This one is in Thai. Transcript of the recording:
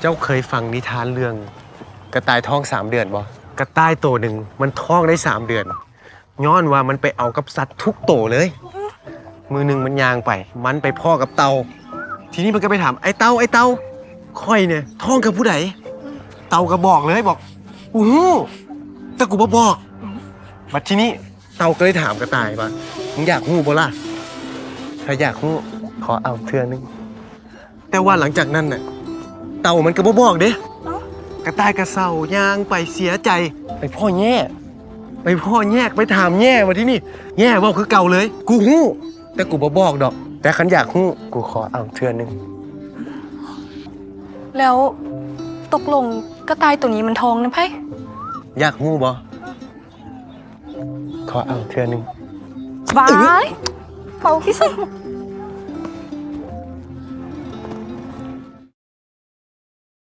เจ้าเคยฟังนิทานเรื่อง กระต่ายท้องสามเดือนบ่กระต่ายตัวหนึ่งมันท้องได้สามเดือน ย้อนว่ามันไปเอากับสัตว์ทุกโตวเลย มือหนึ่งมันยางไป มันไปพ่อกับเตา ทีนี้มันก็ไปถามไอ้เตาไอ้เตาค่อยเนี่ยท้องกับผู้ใดเตาก็บอกเลยบอกอู้หูแต่กูบ่บอกบัดทีนี้เตาก็เลยถามกระต่ายว่ามึงอยากหู้บ่ล่ะถ้าอยากหู้ขอเอาเทื่อนึงแต่ว่าหลังจากนั้นน่ะ เต่ามันก็บ่บอกเด้กระต่ายกระเซาย่างไปเสียใจไปพ่อแย่ไปพ่อแยกไปถามแย่มาที่นี่แย่บอกคือเก่าเลย กูหู้ แต่กูบ่บอกดอก แต่ขันอยากหู้ กูขอเอาเทือนึงแล้วตกลงกระต่ายตัวนี้มันทองนะไพ่อยากหู้บ่ขอเอาเทือนึงบายเป่าที่สุด